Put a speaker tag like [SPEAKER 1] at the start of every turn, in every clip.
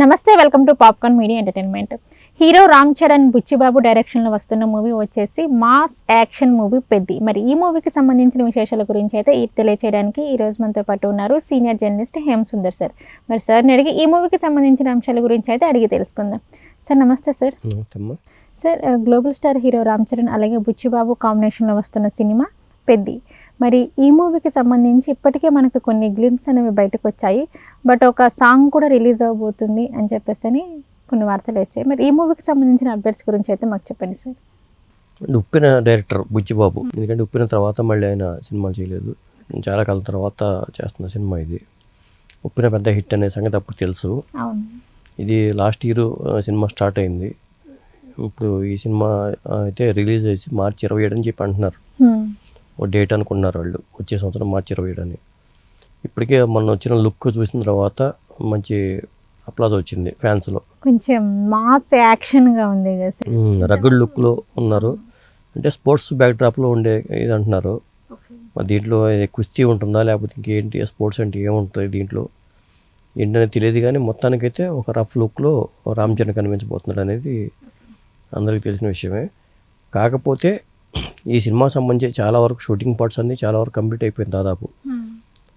[SPEAKER 1] నమస్తే welcome to popcorn media entertainment. Hero Ram Charan Buchibabu డైరెక్షన్లో వస్తున్న మూవీ వచ్చేసి మాస్ యాక్షన్ మూవీ పెద్ది. మరి ఈ మూవీకి సంబంధించిన విశేషాల గురించి అయితే తెలియచేయడానికి ఈ రోజు మనతో పాటు ఉన్నారు senior journalist Hem Sundar sir మరి సార్ని అడిగి ఈ మూవీకి సంబంధించిన అంశాల గురించి అయితే అడిగి తెలుసుకుందాం. సార్ నమస్తే sir sir global star hero Ram Charan అలాగే బుచ్చిబాబు కాంబినేషన్లో వస్తున్న సినిమా పెద్ది. మరి ఈ మూవీకి సంబంధించి ఇప్పటికే మనకు కొన్ని గ్లిమ్స్ అనేవి బయటకు వచ్చాయి బట్ ఒక సాంగ్ కూడా రిలీజ్ అవబోతుంది అని చెప్పేసి అని కొన్ని వార్తలు వచ్చాయి. మరి ఈ మూవీకి సంబంధించిన అప్డేట్స్ గురించి అయితే మాకు చెప్పండి సార్
[SPEAKER 2] ఉప్పిన డైరెక్టర్ బుచ్చిబాబు ఎందుకంటే ఉప్పిన తర్వాత మళ్ళీ ఆయన సినిమాలు చేయలేదు. చాలా కాలం తర్వాత చేస్తున్న సినిమా ఇది. ఉప్పిన పెద్ద హిట్ అనే సంగతి అప్పుడు తెలుసు. ఇది లాస్ట్ ఇయర్ సినిమా స్టార్ట్ అయింది. ఇప్పుడు ఈ సినిమా అయితే రిలీజ్ చేసి మార్చి ఇరవై ఏడు అని చెప్పి అంటున్నారు. ఓ డేట్ అనుకున్నారు వాళ్ళు. వచ్చే సంవత్సరం మార్చి ఇరవై ఏడు అని. ఇప్పటికే మొన్న వచ్చిన లుక్ చూసిన తర్వాత మంచి అప్లాజ్ వచ్చింది ఫ్యాన్స్లో.
[SPEAKER 1] కొంచెం మాస్ యాక్షన్గా ఉంది
[SPEAKER 2] లుక్లో ఉన్నారు. అంటే స్పోర్ట్స్ బ్యాక్డ్రాప్లో ఉండే ఇది అంటున్నారు. మరి దీంట్లో కుస్తీ ఉంటుందా? లేకపోతే ఇంకేంటి? స్పోర్ట్స్ అంటే ఏముంటుంది దీంట్లో? ఏంటనేది తెలియదు కానీ మొత్తానికైతే ఒక రఫ్ లుక్లో రామ్ చరణ్ కనిపించబోతున్నాడు అనేది అందరికీ తెలిసిన విషయమే. కాకపోతే ఈ సినిమా సంబంధించి చాలా వరకు షూటింగ్ పార్ట్స్ అన్నీ చాలా వరకు కంప్లీట్ అయిపోయింది దాదాపు.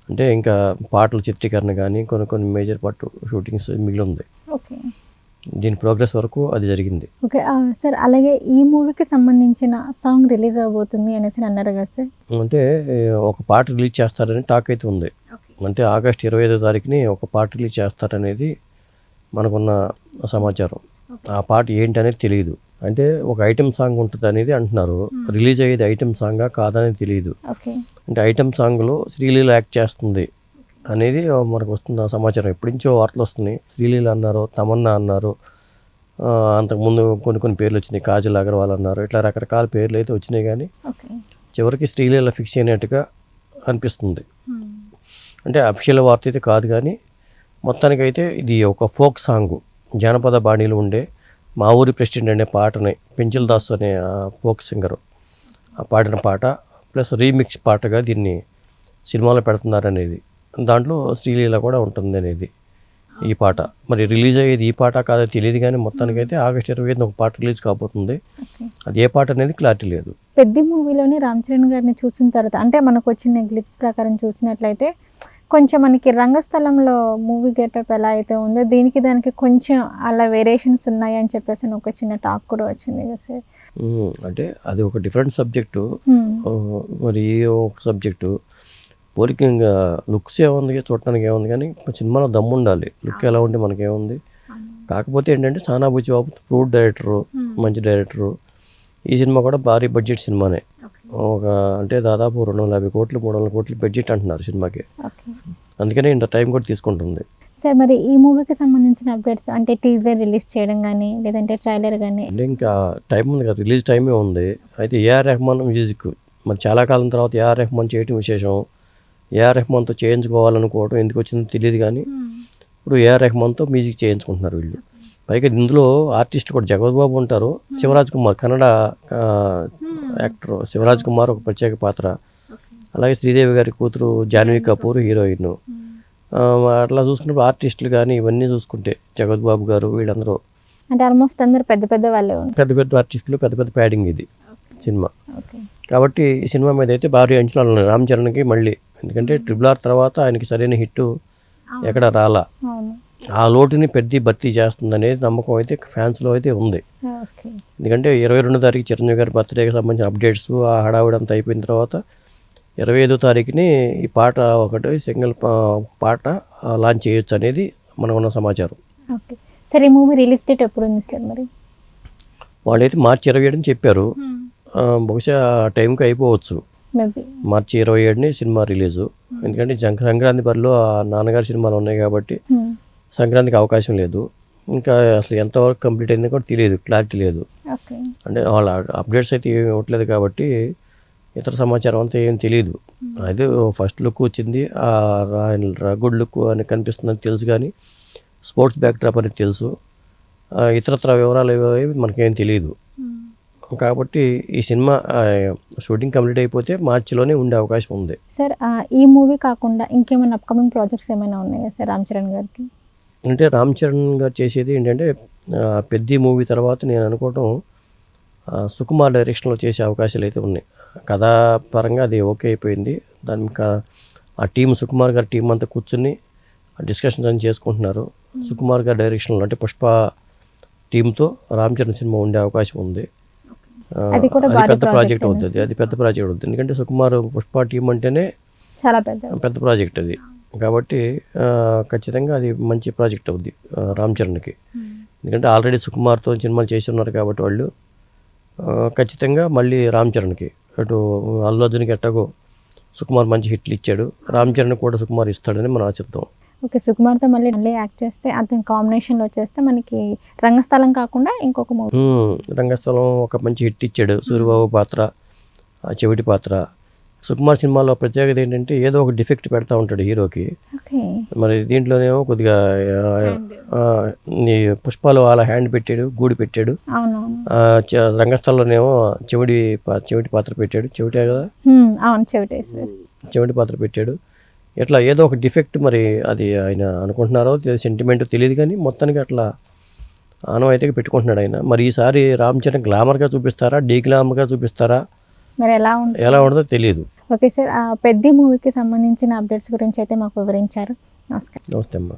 [SPEAKER 2] అంటే ఇంకా పాటలు చిత్రీకరణ కానీ కొన్ని కొన్ని మేజర్ పార్ట్ షూటింగ్స్ మిగిలి ఉంది. దీని ప్రోగ్రెస్ వరకు అది జరిగింది.
[SPEAKER 1] ఓకే సార్ అలాగే ఈ మూవీకి సంబంధించిన సాంగ్ రిలీజ్ అవబోతుంది అనేసి అన్నారు కదా సార్?
[SPEAKER 2] అంటే ఒక పాట రిలీజ్ చేస్తారని టాక్ అయితే ఉంది. అంటే ఆగస్ట్ ఇరవై ఐదో తారీఖుని ఒక పాట రిలీజ్ చేస్తారనేది మనకున్న సమాచారం. ఆ పాట ఏంటి అనేది తెలియదు అంటే ఒక ఐటెం సాంగ్ ఉంటుంది అనేది అంటున్నారు రిలీజ్ అయ్యేది ఐటెం సాంగా కాదనేది తెలియదు అంటే ఐటెం సాంగ్లో శ్రీలీల యాక్ట్ చేస్తుంది అనేది మనకు వస్తున్న సమాచారం. ఎప్పటి నుంచో వార్తలు వస్తున్నాయి. శ్రీలీల అన్నారు తమన్నా అన్నారు అంతకుముందు కొన్ని కొన్ని పేర్లు వచ్చినాయి. కాజల్ అగర్వాల్ అన్నారు. ఇట్లా రకరకాల పేర్లు అయితే వచ్చినాయి కానీ చివరికి స్త్రీలీల ఫిక్స్ అయినట్టుగా అనిపిస్తుంది. అంటే అఫిషియల్ వార్త అయితే కాదు కానీ మొత్తానికైతే ఇది ఒక ఫోక్ సాంగ్. జానపద బాణీలు ఉండే మా ఊరి ప్రెసిడెంట్ అనే పాటని పెంచిల్ దాస్ అనే ఫోక్ సింగర్ ఆ పాడిన పాట ప్లస్ రీమిక్స్ పాటగా దీన్ని సినిమాలో పెడుతున్నారనేది. దాంట్లో శ్రీలీల కూడా ఉంటుంది అనేది ఈ పాట. మరి రిలీజ్ అయ్యేది ఈ పాట కాదో తెలియదు కానీ మొత్తానికైతే ఆగస్ట్ ఇరవై ఐదున ఒక పాట రిలీజ్ కాబోతుంది. అది ఏ పాట అనేది క్లారిటీ లేదు.
[SPEAKER 1] పెద్ద మూవీలోనే రామ్ చరణ్ గారిని చూసిన తర్వాత అంటే మనకు వచ్చిన గ్లిప్స్ ప్రకారం చూసినట్లయితే కొంచెం మనకి రంగస్థలంలో మూవీ గెటప్ ఎలా అయితే ఉందో దీనికి దానికి కొంచెం అలా వేరియేషన్స్ ఉన్నాయి అని చెప్పేసి ఒక చిన్న టాక్ కూడా వచ్చింది కదా సార్.
[SPEAKER 2] అంటే అది ఒక డిఫరెంట్ సబ్జెక్టు మరి ఒక సబ్జెక్టు పోలిక ఇంకా లుక్స్ ఏముంది చూడటానికి ఏముంది కానీ సినిమాలో దమ్ము ఉండాలి. లుక్ ఎలా ఉంటే మనకేముంది కాకపోతే ఏంటంటే సానా బుచ్చిబాబు ప్రూడ్ డైరెక్టరు మంచి డైరెక్టరు ఈ సినిమా కూడా భారీ బడ్జెట్ సినిమానే. ఒక అంటే దాదాపు రెండు వందల యాభై కోట్లు మూడు వందల కోట్లు బడ్జెట్ అంటున్నారు సినిమాకి. అందుకనే ఇంత టైం కూడా తీసుకుంటుంది.
[SPEAKER 1] సార్ మరి ఈ మూవీకి సంబంధించిన అప్డేట్స్ అంటే టీజర్ రిలీజ్ చేయడం కానీ లేదంటే ట్రైలర్ కానీ
[SPEAKER 2] అంటే ఇంకా టైం ఉంది కదా రిలీజ్ టైమే ఉంది. అయితే ఏఆర్ రెహమాన్ మ్యూజిక్ మరి చాలా కాలం తర్వాత ఏఆర్ రెహమాన్ చేయటం విశేషం. ఏఆర్ రెహమాన్తో చేయించుకోవాలనుకోవడం ఎందుకు వచ్చిందో తెలియదు కానీ ఇప్పుడు ఏఆర్ రెహమాన్తో మ్యూజిక్ చేయించుకుంటున్నారు వీళ్ళు. పైగా ఇందులో ఆర్టిస్ట్ కూడా జగత్ బాబు ఉంటారు. శివరాజ్ కుమార్ కన్నడ ఆ, యాక్టర్ శివరాజ్ కుమార్ ఒక ప్రత్యేక పాత్ర. అలాగే శ్రీదేవి గారి కూతురు జాన్వీ కపూర్ హీరోయిన్. అట్లా చూసుకున్నప్పుడు ఆర్టిస్టులు కానీ ఇవన్నీ చూసుకుంటే జగత్ బాబు గారు వీళ్ళందరూ
[SPEAKER 1] అంటే ఆల్మోస్ట్ అందరు పెద్ద పెద్ద వాళ్ళే
[SPEAKER 2] పెద్ద పెద్ద ఆర్టిస్టులు పెద్ద పెద్ద ప్యాడింగ్ ఇది సినిమా. కాబట్టి ఈ సినిమా మీద అయితే భారీ అంచనాలు ఉన్నాయి. రామ్ చరణ్కి మళ్ళీ. ఎందుకంటే ట్రిపుల్ ఆర్ తర్వాత ఆయనకి సరైన హిట్ ఎక్కడ రాలా. ఆ లోటుని పెద్ద భర్తీ చేస్తుందనేది నమ్మకం అయితే ఫ్యాన్స్లో అయితే ఉంది. ఎందుకంటే ఇరవై రెండు తారీఖు చిరంజీవి గారి బర్త్డేకి సంబంధించిన అప్డేట్స్ ఆ హడావుడి అంతా అయిపోయిన తర్వాత ఇరవై ఐదో తారీఖుని ఈ పాట ఒకటి సింగిల్ పాట లాంచ్ చేయొచ్చు అనేది మనకు ఉన్న సమాచారం.
[SPEAKER 1] Okay. Sir movie release date ఎప్పుడు ఉంది సార్ మరి?
[SPEAKER 2] వాళ్ళైతే మార్చి ఇరవై ఏడుని చెప్పారు. ఆ, బహుశా టైంకి అయిపోవచ్చు. మార్చి ఇరవై ఏడుని సినిమా రిలీజు. ఎందుకంటే జంక సంక్రాంతి బరిలో నాన్నగారి సినిమాలు ఉన్నాయి కాబట్టి సంక్రాంతికి అవకాశం లేదు. ఇంకా అసలు ఎంతవరకు కంప్లీట్ అయిందో కూడా తెలియదు క్లారిటీ లేదు. అంటే వాళ్ళ అప్డేట్స్ అయితే ఇవ్వట్లేదు కాబట్టి ఇతర సమాచారం అంతా ఏం తెలియదు అయితే ఫస్ట్ లుక్ వచ్చింది. ఆ రగుడ్ లుక్ అని కనిపిస్తుందని తెలుసు కానీ స్పోర్ట్స్ బ్యాక్డ్రాప్ అని తెలుసు. ఇతరత్ర వివరాలు ఏవి మనకేం తెలియదు కాబట్టి ఈ సినిమా షూటింగ్ కంప్లీట్ అయిపోతే మార్చిలోనే ఉండే అవకాశం ఉంది.
[SPEAKER 1] సార్ ఈ మూవీ కాకుండా ఇంకేమైనా అప్కమింగ్ ప్రాజెక్ట్స్ ఏమైనా ఉన్నాయా సార్ రామ్ చరణ్ గారికి?
[SPEAKER 2] అంటే రామ్ చరణ్ గారు చేసేది ఏంటంటే పెద్ద మూవీ తర్వాత నేను అనుకోవటం సుకుమార్ డైరెక్షన్లో చేసే అవకాశాలు అయితే ఉన్నాయి. కథాపరంగా అది ఓకే అయిపోయింది. దాని ఆ టీం సుకుమార్ గారి టీం అంతా కూర్చుని డిస్కషన్స్ అని చేసుకుంటున్నారు. సుకుమార్ గారి డైరెక్షన్లో అంటే పుష్ప టీంతో రామ్ చరణ్ సినిమా ఉండే అవకాశం ఉంది.
[SPEAKER 1] అది
[SPEAKER 2] పెద్ద ప్రాజెక్ట్ అవుతుంది అది పెద్ద ప్రాజెక్ట్ అవుతుంది ఎందుకంటే సుకుమార్ పుష్ప టీం అంటేనే
[SPEAKER 1] చాలా పెద్ద.
[SPEAKER 2] పెద్ద ప్రాజెక్ట్ అది. కాబట్టి ఖచ్చితంగా అది మంచి ప్రాజెక్ట్ అవుద్ది రామ్ చరణ్కి. ఎందుకంటే ఆల్రెడీ సుకుమార్తో సినిమాలు చేసి ఉన్నారు కాబట్టి వాళ్ళు. ఖచ్చితంగా మళ్ళీ రామ్ చరణ్కి. అటు అల్లు అర్జున్కి ఎట్టాగో సుకుమార్ మంచి హిట్లు ఇచ్చాడు. రామ్ చరణ్ కూడా సుకుమార్ ఇస్తాడని మనం ఆశిద్దాం.
[SPEAKER 1] ఓకే సుకుమార్తో మళ్ళీ మళ్ళీ యాక్ట్ చేస్తే అతని కాంబినేషన్లో వచ్చేస్తే మనకి రంగస్థలం కాకుండా ఇంకొక మూవీ.
[SPEAKER 2] రంగస్థలం ఒక మంచి హిట్ ఇచ్చాడు. సూర్యబాబు పాత్ర చెవిటి పాత్ర. సుకుమార్ సినిమాలో ప్రత్యేకత ఏంటంటే ఏదో ఒక డిఫెక్ట్ పెడతా ఉంటాడు హీరోకి. మరి దీంట్లోనేమో కొద్దిగా పుష్పాలు అలా హ్యాండ్ పెట్టాడు గూడి పెట్టాడు. రంగస్థలంలోనేమో చెవిడి చెవిటి పాత్ర పెట్టాడు. చెవిటే కదా? చెవిటి పాత్ర పెట్టాడు. ఇట్లా ఏదో ఒక డిఫెక్ట్ మరి అది ఆయన అనుకుంటున్నారో సెంటిమెంట్ తెలియదు కానీ మొత్తానికి అట్లా ఆనవాయితీగా పెట్టుకుంటున్నాడు ఆయన. మరి ఈసారి రామ్ చరణ్ గ్లామర్గా చూపిస్తారా? డీ గ్లామర్గా చూపిస్తారా?
[SPEAKER 1] మరి ఎలా ఉంటుంది?
[SPEAKER 2] ఎలా ఉండదో తెలియదు
[SPEAKER 1] ఓకే సార్ పెద్ద మూవీకి సంబంధించిన అప్డేట్స్ గురించి అయితే మాకు వివరించారు. నమస్కారం.
[SPEAKER 2] నమస్తే అమ్మా.